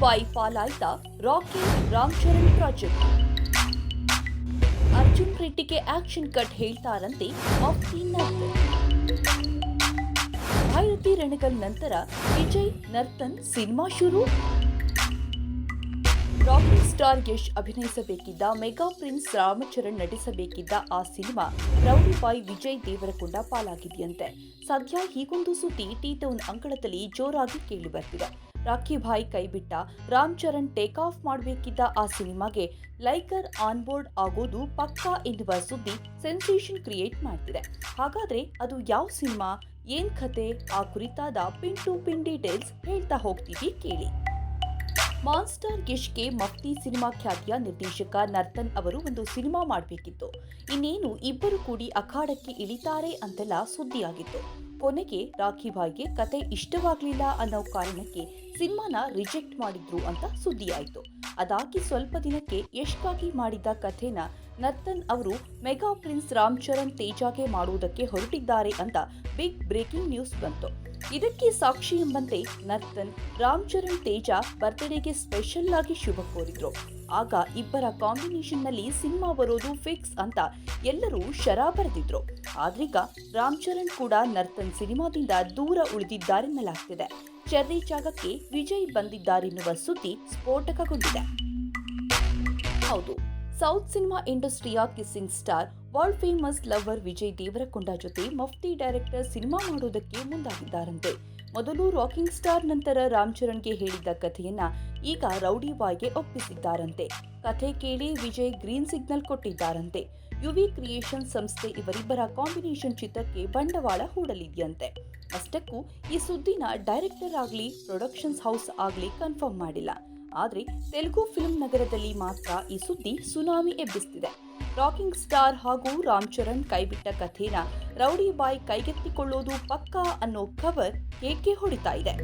ಬಾಯಿ ಪಾಲಾಯ್ತ Rocky Ram Charan project. Arjun ರೆಡ್ಡಿಗೆ ಆಕ್ಷನ್ ಕಟ್ ಹೇಳ್ತಾರಂತೆ ನರ್ತನ್ ಭಾರತಿ ರಣಗಲ್ ನಂತರ ವಿಜಯ್ ನರ್ತನ್ ಸಿನಿಮಾ ಶುರು. ರಾಕಿ ಸ್ಟಾರ್ ಯಶ್ ಅಭಿನಯಿಸಬೇಕಿದ್ದ ಮೆಗಾ ಪ್ರಿನ್ಸ್ ರಾಮಚರಣ್ ನಟಿಸಬೇಕಿದ್ದ ಆ cinema rowdy boy Vijay Devarakonda ಪಾಲಾಗಿದೆಯಂತೆ. ಸದ್ಯ ಹೀಗೊಂದು ಸುದ್ದಿ ಟೀ ಟೌನ್ ಅಂಗಳದಲ್ಲಿ ಜೋರಾಗಿ ಕೇಳಿ ಬರ್ತಿದೆ ರಾಖಿ ಭಾಯ್ ಕೈಬಿಟ್ಟ ರಾಮ್ ಚರಣ್ ಟೇಕ್ ಆಫ್ ಮಾಡಬೇಕಿದ್ದ ಆ ಸಿನಿಮಾಗೆ ಲೈಕರ್ ಆನ್ ಬೋರ್ಡ್ ಆಗೋದು ಪಕ್ಕಾ ಎನ್ನುವ ಸುದ್ದಿ ಸೆನ್ಸೇಷನ್ ಕ್ರಿಯೇಟ್ ಮಾಡ್ತಿದೆ. ಹಾಗಾದ್ರೆ ಅದು ಯಾವ ಸಿನಿಮಾ? ಏನ್ ಕತೆ? ಆ ಕುರಿತಾದ ಪಿನ್ ಟು ಪಿನ್ ಡೀಟೇಲ್ಸ್ ಹೇಳ್ತಾ ಹೋಗ್ತೀವಿ ಕೇಳಿ. ಮಾನ್ಸ್ಟರ್ ಯಶ್ಗೆ ಮಫ್ತಿ ಸಿನಿಮಾ ಖ್ಯಾತಿಯ ನಿರ್ದೇಶಕ ನರ್ತನ್ ಅವರು ಒಂದು ಸಿನಿಮಾ ಮಾಡಬೇಕಿತ್ತು. ಇನ್ನೇನು ಇಬ್ಬರು ಕೂಡಿ ಅಖಾಡಕ್ಕೆ ಇಳಿತಾರೆ ಅಂತೆಲ್ಲ ಸುದ್ದಿಯಾಗಿತ್ತು. ಕೊನೆಗೆ ರಾಖಿ ಭಾಯ್ಗೆ ಕತೆ ಇಷ್ಟವಾಗ್ಲಿಲ್ಲ ಅನ್ನೋ ಕಾರಣಕ್ಕೆ ಸಿನಿಮಾನ ರಿಜೆಕ್ಟ್ ಮಾಡಿದ್ರು ಅಂತ ಸುದ್ದಿಯಾಯಿತು. ಅದಾಗಿ ಸ್ವಲ್ಪ ದಿನಕ್ಕೆ ಯಶ್ಗಾಗಿ ಮಾಡಿದ್ದ ಕಥೆನ ನರ್ತನ್ ಅವರು ಮೆಗಾ ಪ್ರಿನ್ಸ್ ರಾಮ್ ಚರಣ್ ತೇಜಾಗೆ ಮಾಡುವುದಕ್ಕೆ ಹೊರಟಿದ್ದಾರೆ ಅಂತ ಬಿಗ್ ಬ್ರೇಕಿಂಗ್ ನ್ಯೂಸ್ ಬಂತು. ಇದಕ್ಕೆ ಸಾಕ್ಷಿ ಎಂಬಂತೆ ನರ್ತನ್, ರಾಮ್ ಚರಣ್ ತೇಜಾ ಬರ್ತ್ಡೇಗೆ ಸ್ಪೆಷಲ್ ಆಗಿ ಶುಭ ಕೋರಿದ್ರು. ಆಗ ಇಬ್ಬರ ಕಾಂಬಿನೇಷನ್ನಲ್ಲಿ ಸಿನಿಮಾ ಬರೋದು ಫಿಕ್ಸ್ ಅಂತ ಎಲ್ಲರೂ ಶರ ಬರೆದಿದ್ರು. ಆದ್ರೀಗ ರಾಮ್ ಚರಣ್ ಕೂಡ ನರ್ತನ್ ಸಿನಿಮಾದಿಂದ ದೂರ ಉಳಿದಿದ್ದಾರೆನ್ನಲಾಗ್ತಿದೆ. ಚರ್ರಿ ಜಾಗಕ್ಕೆ ವಿಜಯ್ ಬಂದಿದ್ದಾರೆನ್ನುವ ಸುದ್ದಿ ಸ್ಫೋಟಕಗೊಂಡಿದೆ. ಹೌದು, south cinema ಇಂಡಸ್ಟ್ರಿಯ kissing star, world famous lover Vijay Devarakonda ಜೊತೆ ಮಫ್ತಿ ಡೈರೆಕ್ಟರ್ ಸಿನಿಮಾ ಮಾಡೋದಕ್ಕೆ ಮುಂದಾಗಿದ್ದಾರಂತೆ. ಮೊದಲು ರಾಕಿಂಗ್ ಸ್ಟಾರ್ ನಂತರ ರಾಮ್ ಚರಣ್ಗೆ ಹೇಳಿದ್ದ ಕಥೆಯನ್ನ ಈಗ ರೌಡಿ ಬಾಯ್ಗೆ ಒಪ್ಪಿಸಿದ್ದಾರಂತೆ. ಕಥೆ ಕೇಳಿ ವಿಜಯ್ ಗ್ರೀನ್ ಸಿಗ್ನಲ್ ಕೊಟ್ಟಿದ್ದಾರಂತೆ. ಯುವಿ ಕ್ರಿಯೇಷನ್ ಸಂಸ್ಥೆ ಇವರಿಬ್ಬರ ಕಾಂಬಿನೇಷನ್ ಚಿತ್ರಕ್ಕೆ ಬಂಡವಾಳ ಹೂಡಲಿದೆಯಂತೆ. ಅಷ್ಟಕ್ಕೂ ಈ ಸುದ್ದಿನ ಡೈರೆಕ್ಟರ್ ಆಗ್ಲಿ, ಪ್ರೊಡಕ್ಷನ್ಸ್ ಹೌಸ್ ಆಗ್ಲಿ ಕನ್ಫರ್ಮ್ ಮಾಡಿಲ್ಲ. ಆದ್ರೆ ತೆಲುಗು ಫಿಲ್ಮ್ ನಗರದಲ್ಲಿ ಮಾತ್ರ ಈ ಸುದ್ದಿ ಸುನಾಮಿ ಎಬ್ಬಿಸ್ತಿದೆ. ರಾಕಿಂಗ್ ಸ್ಟಾರ್ ಹಾಗೂ ರಾಮ್ ಚರಣ್ ಕೈಬಿಟ್ಟ ಕಥೆನ ರೌಡಿ ಬಾಯ್ ಕೈಗೆತ್ತಿಕೊಳ್ಳೋದು ಪಕ್ಕಾ ಅನ್ನೋ ಖಬರ್ ಏಕೆ ಹೊಡಿತಾ ಇದೆ?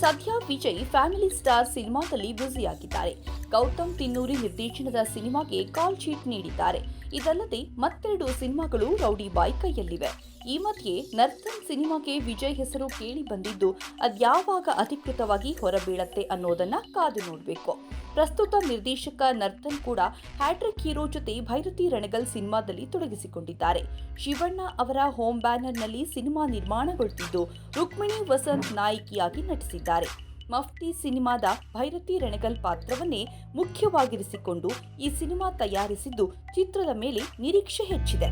ಸದ್ಯ ವಿಜಯ್ ಫ್ಯಾಮಿಲಿ ಸ್ಟಾರ್ ಸಿನಿಮಾದಲ್ಲಿ ಬ್ಯುಸಿಯಾಗಿದ್ದಾರೆ. ಗೌತಮ್ ತಿನ್ನೂರಿ ನಿರ್ದೇಶನದ ಸಿನಿಮಾಗೆ ಕಾಲ್ ಶೀಟ್ ನೀಡಿದ್ದಾರೆ. ಇದಲ್ಲದೆ ಮತ್ತೆರಡು ಸಿನಿಮಾಗಳು ರೌಡಿ ಬಾಯ್ ಕೈಯಲ್ಲಿವೆ. ಈ ಮಧ್ಯೆ ನರ್ತನ್ ಸಿನಿಮಾಗೆ ವಿಜಯ್ ಹೆಸರು ಕೇಳಿ ಬಂದಿದ್ದು, ಅದ್ಯಾವಾಗ ಅಧಿಕೃತವಾಗಿ ಹೊರಬೀಳತ್ತೆ ಅನ್ನೋದನ್ನ ಕಾದು ನೋಡಬೇಕು. ಪ್ರಸ್ತುತ ನಿರ್ದೇಶಕ ನರ್ತನ್ ಕೂಡ ಹ್ಯಾಟ್ರಿಕ್ ಹೀರೋ ಜೊತೆ ಭೈರತಿ ರಣಗಲ್ ಸಿನಿಮಾದಲ್ಲಿ ತೊಡಗಿಸಿಕೊಂಡಿದ್ದಾರೆ. ಶಿವಣ್ಣ ಅವರ ಹೋಮ್ ಬ್ಯಾನರ್ನಲ್ಲಿ ಸಿನಿಮಾ ನಿರ್ಮಾಣಗೊಳ್ತಿದ್ದು ರುಕ್ಮಿಣಿ ವಸಂತ್ ನಾಯಕಿಯಾಗಿ ನಟಿಸಿದ್ದಾರೆ. ಮಫ್ತಿ ಸಿನಿಮಾದ ಭೈರತಿ ರಣಗಲ್ ಪಾತ್ರವನ್ನೇ ಮುಖ್ಯವಾಗಿರಿಸಿಕೊಂಡು ಈ ಸಿನಿಮಾ ತಯಾರಿಸಿದ್ದು ಚಿತ್ರದ ಮೇಲೆ ನಿರೀಕ್ಷೆ ಹೆಚ್ಚಿದೆ.